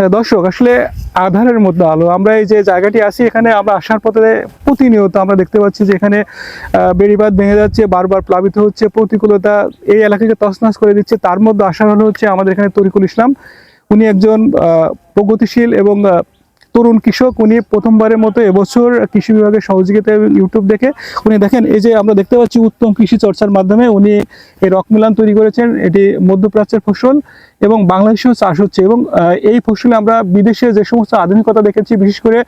হ্যাঁ, দর্শক আসলে আধারের মধ্যে আলো। আমরা এই যে জায়গাটি আছি এখানে আমরা আসার পথে প্রতিনিয়ত আমরা দেখতে পাচ্ছি যে এখানে বেড়িবাদ ভেঙে যাচ্ছে বারবার প্লাবিত হচ্ছে প্রতিকূলতা এই এলাকাকে তছনছ করে দিচ্ছে। তার মধ্যে আসার হলো হচ্ছে আমাদের এখানে তরিকুল ইসলাম। উনি একজন প্রগতিশীল এবং তরুণ কৃষক, উনি প্রথমবারের মতো এবছর কৃষি বিভাগের সহযোগিতা ইউটিউব দেখে উনি দেখেন, এই যে আমরা দেখতে পাচ্ছি উত্তম কৃষি চর্চার মাধ্যমে উনি এই রক মিলান তৈরি করেছেন, এটি মধ্যপ্রাচ্যের ফসল এবং বাংলাদেশেও চাষ হচ্ছে এবং এই ফসলে আমরা বিদেশে যে সমস্ত আধুনিকতা দেখেছি, বিশেষ করে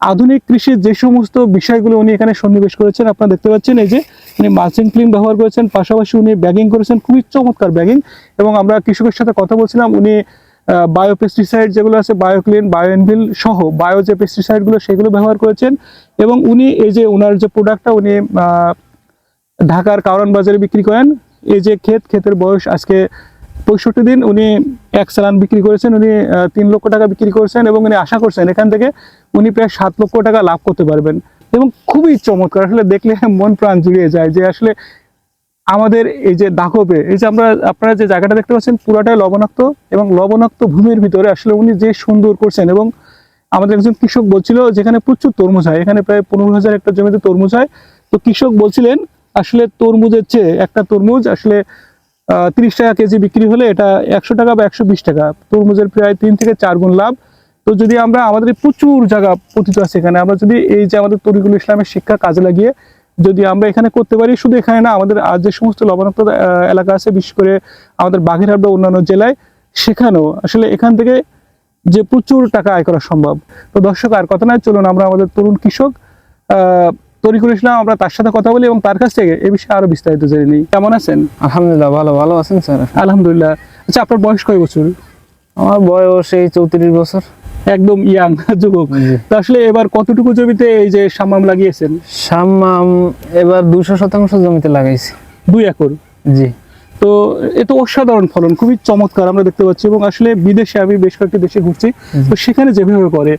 আধুনিক কৃষির যে সমস্ত বিষয়গুলো উনি এখানে সন্নিবেশ করেছেন, আপনারা দেখতে পাচ্ছেন এই যে উনি মালচিং ক্লিন ব্যবহার করেছেন, পাশাপাশি উনি ব্যাগিং করেছেন, খুবই চমৎকার ব্যাগিং এবং আমরা কৃষকের সাথে কথা বলছিলাম, উনি বায়ো পেস্টিসাইড যেগুলো আছে বায়োক্লিন বায়োএনভিল সহ বায়ো যে পেস্টিসাইডগুলো সেগুলো ব্যবহার করেছেন এবং উনি এই যে ওনার যে প্রোডাক্টটা উনি ঢাকার কারণ বাজারে বিক্রি করেন। এই যে ক্ষেত, ক্ষেতের বয়স আজকে পঁয়ষট্টি দিন, উনি এক চালান বিক্রি করেছেন, উনি তিন লক্ষ টাকা বিক্রি করেছেন এবং উনি আশা করছেন এখান থেকে উনি প্রায় সাত লক্ষ টাকা লাভ করতে পারবেন। এবং খুবই চমৎকার, আসলে দেখলে মন প্রাণ জুড়িয়ে যায় যে আসলে আমাদের এই যে দাকবে এই যে আমরা, আপনারা যে জায়গাটা দেখতে পাচ্ছেন পুরাটাই লবণাক্ত এবং লবণাক্ত ভূমির ভিতরে আসলে উনি যে সুন্দর করছেন এবং আমাদের একজন কৃষক বলছিল যেখানে প্রচুর তরমুজ হয়, এখানে প্রায় পনেরো হাজার একটা জমিতে তরমুজ হয়। তো কৃষক বলছিলেন, আসলে তরমুজের চেয়ে একটা তরমুজ আসলে তিরিশ টাকা কেজি বিক্রি হলে এটা একশো টাকা বা একশো বিশ টাকা। তরমুজের প্রায় তিন থেকে চার গুণ লাভ। তো যদি আমরা, আমাদের প্রচুর জায়গা পতিত আছে এখানে, আমরা যদি এই যে আমাদের তরিকুল ইসলামের শিক্ষা কাজে লাগিয়ে যদি আমরা এখানে করতে পারি শুধু এখানে না আমাদের আর যে সমস্ত লবণাক্ত এলাকা আছে বিশেষ করে আমাদের বাগেরহাট বা অন্যান্য জেলায় সেখানেও আসলে এখান থেকে যে প্রচুর টাকা আয় করা সম্ভব। তো দর্শক আর কথা নয় চলুন আমরা আমাদের তরুণ কৃষক আহ, তরিকুল ইসলাম আমরা তার সাথে কথা বলি এবং তার কাছ থেকে এ বিষয়ে আরও বিস্তারিত জেনে নিই। কেমন আছেন? আলহামদুলিল্লাহ ভালো ভালো আছেন স্যার। আলহামদুলিল্লাহ। আচ্ছা আপনার বয়স কয় বছর? আমার বয়স এই চৌত্রিশ বছর। একদম ইয়াং যুবক। আসলে এবার কতটুকু জমিতে এই যে সামাম লাগিয়েছেন? সাম্মাম এবার দুশো শতাংশ জমিতে লাগাইছি। দুই একর? জি। তো এ তো অসাধারণ ফলন খুবই চমৎকার আমরা দেখতে পাচ্ছি এবং আসলে বিদেশে আমি বেশ কয়েকটি দেশে ঘুরছি। তো সেখানে যেভাবে করে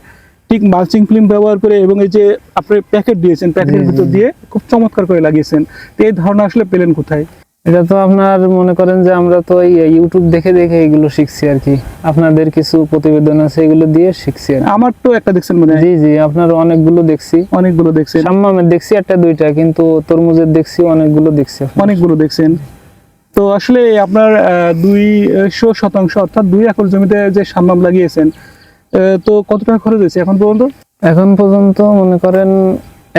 ঠিক মালচিং ফিল্ম ব্যবহার করে এবং এই যে আপনি প্যাকেট দিয়েছেন প্যাকেটের ভিতর দিয়ে খুব চমৎকার করে লাগিয়েছেন। তো এই ধারণা আসলে পেলেন কোথায়? এটা তো আপনার মনে করেন যে আমরা তো এই ইউটিউব দেখে দেখে এগুলো শিখছি আর কি। আপনাদের কিছু প্রতিবেদন আছে এগুলো দিয়ে শিখছি আর আমার তো একটা দেখছেন মানে জি জি আপনার অনেকগুলো দেখছি। অনেকগুলো দেখছেন। সাম্মামের দেখছি একটা দুইটা কিন্তু তরমুজের দেখছি অনেকগুলো দেখছি অনেকগুলো দেখছেন। তো আসলে আপনার দুইশো শতাংশ অর্থাৎ দুই একর জমিতে যে সাম্মাম লাগিয়েছেন তো কত টাকা খরচ হয়েছে এখন পর্যন্ত? এখন পর্যন্ত মনে করেন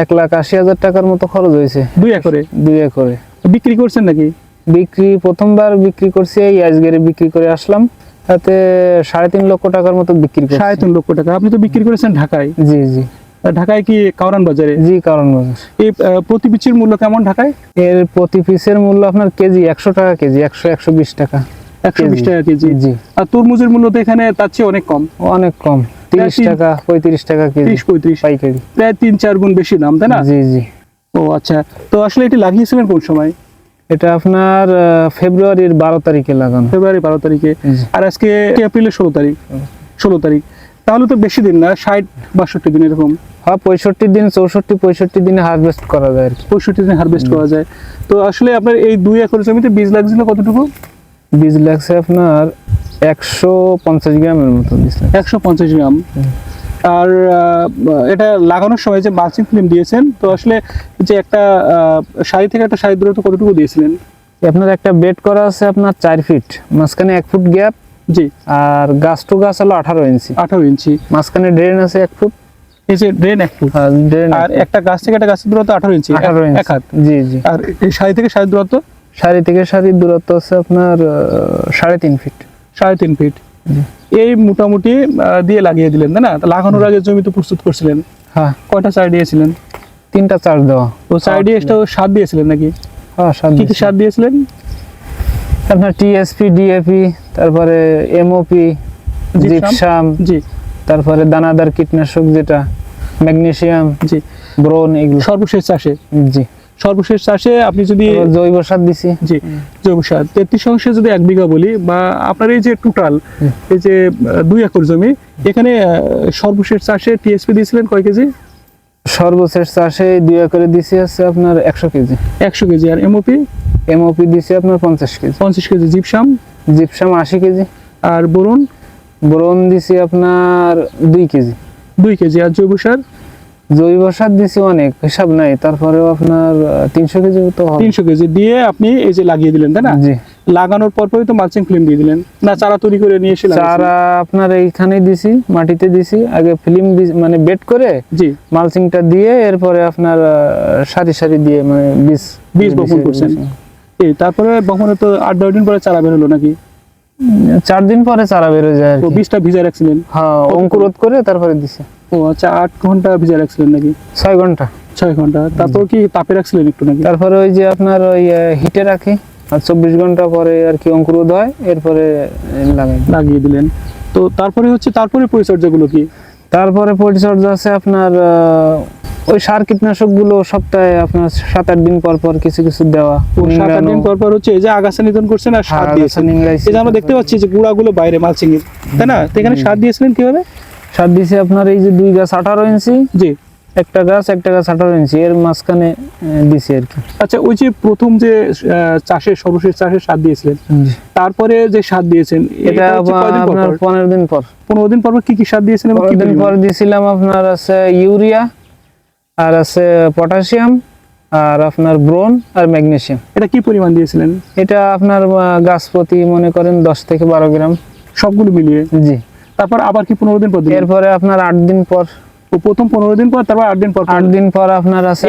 এক লাখ আশি হাজার টাকার মতো খরচ হয়েছে। দুই একরে? দুই একরে। বিক্রি করছেন নাকি? বিক্রি প্রথমবার বিক্রি করছি এই আজগেরে বিক্রি করে আসলাম। তাতে সাড়ে তিন লক্ষ টাকার মতো বিক্রি করছি। সাড়ে তিন লক্ষ টাকা। আপনি তো বিক্রি করেছেন ঢাকায়? জি জি। ঢাকায় কি কাউরান বাজারে? জি কারণ বাজার। এই প্রতি পিচির মূল্য কেমন ঢাকায়? এর প্রতি পিসের মূল্য আপনার কেজি একশো টাকা কেজি একশো একশো বিশ টাকা একশো বিশ টাকা কেজি। জি। আর তরমুজের মূল্য তো এখানে তার চেয়ে অনেক কম। অনেক কম। তিরিশ টাকা পঁয়ত্রিশ টাকা কেজি। ত্রিশ পঁয়ত্রিশ। পাইকারি। প্রায় তিন চার গুণ বেশি দাম তাই না? জি জি। ও আচ্ছা। তো আসলে এটি লাগিয়েছিলেন কোন সময়? এটা আপনার ফেব্রুয়ারির বারো তারিখে লাগানো। ফেব্রুয়ারি বারো তারিখে। আর আজকে এপ্রিলের ষোলো তারিখ। ষোলো তারিখ। তাহলে তো বেশি দিন না ষাট বাষট্টি দিন এরকম। হ্যাঁ পঁয়ষট্টি দিন চৌষট্টি পঁয়ষট্টি দিনে হারভেস্ট করা যায় আর কি। পঁয়ষট্টি দিন হারভেস্ট করা যায়। তো আসলে আপনার এই দুই একর জমিতে বীজ লাগছিল কতটুকু? বীজ লাগছে আপনার একশো পঞ্চাশ গ্রামের মতো একশো পঞ্চাশ গ্রাম। আর এটা লাগানোর সময় যে মালচিং ফিল্ম দিয়েছেন তো আসলে যে একটা সারি থেকে একটা সারি দূরত্ব কতটুকু দিয়েছিলেন? আপনার একটা বেড করা আছে আপনার চার ফিট মাঝখানে এক ফুট গ্যাপ জি। আর গাছ টু গাছ হলো আঠারো ইঞ্চি। আঠারো ইঞ্চি। মাঝখানে ড্রেন আছে এক ফুট এই যে ড্রেন এক ফুট আর ড্রেন আর একটা গাছ থেকে একটা গাছের দূরত্ব আঠারো ইঞ্চি এক- আঠারো এক ইঞ্চি হাত। জি জি। আর এই সারি থেকে সারি দূরত্ব? সারি থেকে সারির দূরত্ব আছে আপনার সাড়ে তিন ফিট সাড়ে তিন ফিট। এই মোটামুটি দিয়ে লাগিয়ে দিলেন না? লাগানোর আগে জমি তো প্রস্তুত করছিলেন। হ্যাঁ। কয়টা সার দিয়েছিলেন? তিনটা চার দেওয়া। তো সার দিয়ে এক্সট্রা সার দিয়েছিলেন নাকি? হ্যাঁ সাত কি কি। সার দিয়েছিলেন। আপনার টিএসপি ডিএপি তারপরে এমওপি জিপসাম? জিপসাম জি তারপরে দানাদার কীটনাশক যেটা ম্যাগনেসিয়াম জি। ব্রোন এগুলো। সর্বশেষ চাষে? জি। সর্বশেষ চাষে আপনি যদি জৈব সার দিছি। জি জৈব সার। তেত্রিশ শতাংশে যদি এক বিঘা বলি বা আপনার এই যে টোটাল এই যে দুই একর জমি এখানে সর্বশেষ চাষে টিএসপি দিয়েছিলেন কয় কেজি? সর্বশেষ চাষে দুই একরে দিছি আছে আপনার একশো কেজি। একশো কেজি। আর এমওপি এমওপি দিছি আপনার পঞ্চাশ কেজি। পঞ্চাশ কেজি জিপসাম? জিপসাম আশি কেজি। আর বোরন? ব্রোন দিছি আপনার দুই কেজি। দুই কেজি। আর জৈব সার? জৈব সার দিছি অনেক হিসাব নাই তারপরেও আপনার তিনশো কেজি তো তিনশো কেজি দিয়ে আপনি এই যে লাগিয়ে দিলেন তাই না? জি। লাগানোর পর পরই তো মালচিং ফিল্ম দিয়ে দিলেন। না চারা তৈরি করে নিয়ে এসে চারা আপনার এইখানে দিছি মাটিতে দিছি। আগে ফিল্ম মানে বেড করে জি। মালচিংটা দিয়ে এরপরে আপনার সারি সারি দিয়ে মানে বীজ বীজ বপন করছেন। এই তারপরে বপনে তো আট দশ দিন পরে চারা বেরোলো নাকি? চার দিন পরে চারা বেরো যায়। বীজটা ভিজা রাখছিলেন? হ্যাঁ অঙ্কুরোধ করে তারপরে দিছে। ও আচ্ছা আট ঘণ্টা ভিজা রাখছিলেন নাকি? ছয় ঘণ্টা। ছয় ঘণ্টা। তারপর কি তাপে রাখছিলেন একটু নাকি? তারপরে ওই যে আপনার ওই হিটে রাখি আর চব্বিশ ঘণ্টা পরে আর কি অঙ্কুরোধ হয় এরপরে লাগাই লাগিয়ে দিলেন। তো তারপরে হচ্ছে তারপরে পরিচর্যাগুলো কি? তারপরে পরিচর্যা আছে আপনার ওই সার কীটনাশকগুলো সপ্তাহে আপনার সাত আট দিন পর পর কিছু কিছু দেওয়া সাত আট দিন পর পর হচ্ছে এই যে আগাছা নিধন করছেন আর সার হ্যাঁ, দিয়েছেন। এই যে আমরা দেখতে পাচ্ছি যে গুঁড়াগুলো বাইরে মালচিং তাই না? এখানে সার দিয়েছিলেন কীভাবে? দিছে আপনার এই যে দুই গাছ আঠারো ইঞ্চি জি। একটা গাছ একটা গাছ আঠারো ইঞ্চি এর মাঝখানে দিছি আর কি। আচ্ছা ওই যে প্রথম যে চাষের সর্বশেষ চাষের সার দিয়েছিলেন তারপরে যে সার দিয়েছেন এটা আপনার পনেরো দিন পর। পনেরো দিন পর কি কি সার দিয়েছেন কি পনেরো দিন পর দিছিলাম আপনার আছে ইউরিয়া আর আছে পটাশিয়াম আর আপনার ব্রোন আর ম্যাগনেসিয়াম এটা কি পরিমাণ দিয়েছিলেন? এটা আপনার গাছ প্রতি মনে করেন দশ থেকে বারো গ্রাম। সবগুলো মিলিয়ে? জি। তারপর আবার কি পনেরো দিন পর এরপরে আপনার আট দিন পর। প্রথম পনেরো দিন পর তারপর আট দিন পর। আট দিন পর আপনার আছে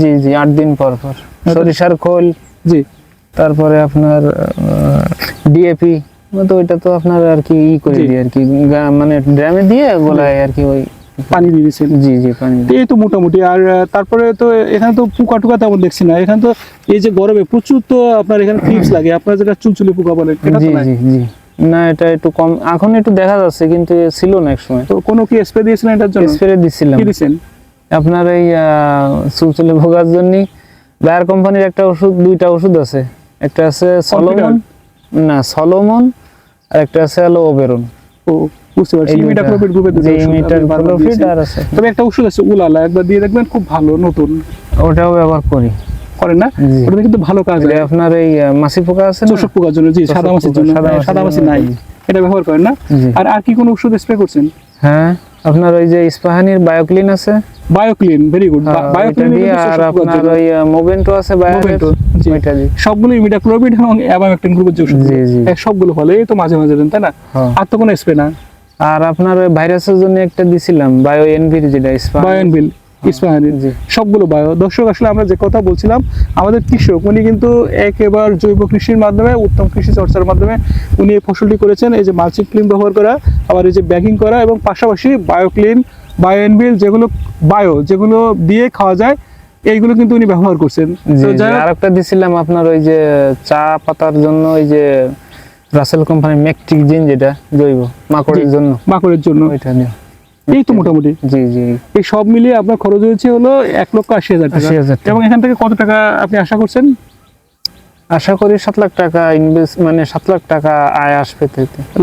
জি জি আট দিন পর পর। সরিষার খোল জি। তারপরে আপনার ডিএপি তো ওইটা তো আপনার আর কি ই করে। দিই আর কি মানে ড্রামে দিয়ে গোলায় আর কি ওই পানি দিয়ে দিয়েছেন জি জি পানি এই তো মোটামুটি আর তারপরে তো এখানে তো পোকা টোকা তেমন দেখছি না। এখানে তো এই যে গরমে প্রচুর তো আপনার এখানে ফিক্স লাগে। আপনার যেটা চুলচুলি পোকা বলেন জি জি জি। না এটা একটু কম। এখন একটু দেখা যাচ্ছে কিন্তু ছিল না এক সময় তো কোনো কি স্প্রে দিয়েছিলেন এটার জন্য? স্প্রে দিছিলাম। কি দিয়েছেন আপনার এই চুলচুলে ভোগার জন্য বায়ার কোম্পানির একটা ওষুধ দুইটা ওষুধ আছে। একটা আছে সলোমন না সলোমন আর একটা আছে হলো ওবেরন ও বুঝতে পারছি। দুইটা। ইমিডাক্লোপিড গ্রুপের দুটো ইমিডাক্লোপিড দিয়েছেন। আর আছে। তবে একটা ওষুধ আছে উলালা। একবার দিয়ে দেখবেন খুব ভালো নতুন। ওটাও ব্যবহার করি। করেন না। ওটাতে কিন্তু ভালো কাজ হয়। আপনার এই মাছি পোকা আছে চোষক পোকার জন্য জি সাদা মাছির জন্য। সাদা হ্যাঁ, মাছি নাই। এটা ব্যবহার করেন না। আর আর কি কোনো ওষুধ স্প্রে করছেন? হ্যাঁ আপনার ওই যে ইস্পাহানির বায়োক্লিন আছে। বায়োক্লিন ভেরি গুড হ্যাঁ, বায়োক্লিন দিয়ে আর আপনার ওই মোভেন্টো আছে দিয়ে। সবগুলো ইমিডাক্লোপিড এবং অ্যাবামেকটিন গ্রুপের যে ওষুধ। জি। সবগুলো ফলে এই তো মাঝে মাঝে দেন তাই না? হ্যাঁ। আর তো কোনো স্প্রে না। আর আপনার ওই ভাইরাসের জন্য একটা দিছিলাম বায়ো এনভির যেটা ইস্পাহানি। বায়োনভিল ইস্পাহানির সবগুলো বায়ো। দর্শক আসলে আমরা যে কথা বলছিলাম আমাদের কৃষক উনি কিন্তু একেবার জৈব কৃষির মাধ্যমে উত্তম কৃষি চর্চার মাধ্যমে উনি এই ফসলটি করেছেন। এই যে মালচিং ক্লিন ব্যবহার করা আবার এই যে ব্যাগিং করা এবং পাশাপাশি বায়োক্লিন বায়োএনভিল যেগুলো বায়ো যেগুলো দিয়ে খাওয়া যায় এইগুলো কিন্তু উনি ব্যবহার করছেন। আর একটা দিছিলাম আপনার ওই যে চা পাতার জন্য ওই যে রাসেল কোম্পানির ম্যাকট্রিক জিন যেটা জৈব মাকড়ের জন্য। মাকড়ের জন্য। ওইটা নিয়ে। এই তো মোটামুটি। জি জি। এই সব মিলিয়ে আপনার খরচ হয়েছে হলো এক লক্ষ আশি হাজার টাকা। 80,000 এবং এখান থেকে কত টাকা আপনি আশা করছেন? আশা করি সাত লাখ টাকা ইনভেস্ট মানে সাত লাখ টাকা আয় আসবে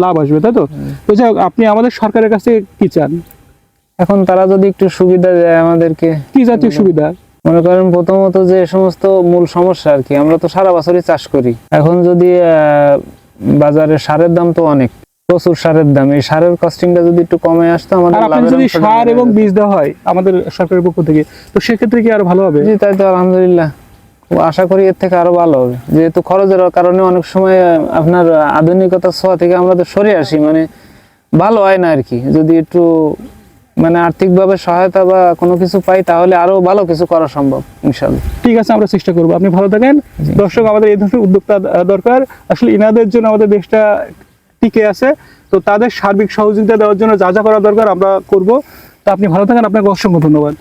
লাভ আসবে তাই তো? তো যাই আপনি আমাদের সরকারের কাছে কি চান? এখন তারা যদি একটু সুবিধা দেয় আমাদেরকে। কি জাতীয় সুবিধা? মনে করেন প্রথমত যে সমস্ত মূল সমস্যা আর কি আমরা তো সারা বছরই চাষ করি। এখন যদি আহ, বাজারে সারের দাম তো অনেক। প্রচুর সারের দাম। এই সারের কস্টিংটা যদি একটু কমে আসতো আমাদের লাভের যদি সার এবং বীজ দেওয়া হয় আমাদের সরকারের পক্ষ থেকে তো সেক্ষেত্রে কি আরও ভালো হবে? জি তাই তো আলহামদুলিল্লাহ। আশা করি এর থেকে আরও ভালো হবে। যেহেতু খরচের কারণে অনেক সময় আপনার আধুনিকতার ছোঁয়া থেকে আমরা তো সরে আসি মানে ভালো হয় না আর কি। যদি একটু মানে আর্থিকভাবে সহায়তা বা কোনো কিছু পাই তাহলে আরও ভালো কিছু করা সম্ভব ইনশাল্লাহ ঠিক আছে আমরা চেষ্টা করব। আপনি ভালো থাকেন। দর্শক আমাদের এই ধরনের উদ্যোক্তা দরকার। আসলে ইনাদের জন্য আমাদের দেশটা টিকে আছে। তো তাদের সার্বিক সহযোগিতা দেওয়ার জন্য যা যা করা দরকার আমরা করব। তো আপনি ভালো থাকেন, আপনাকে অসংখ্য ধন্যবাদ।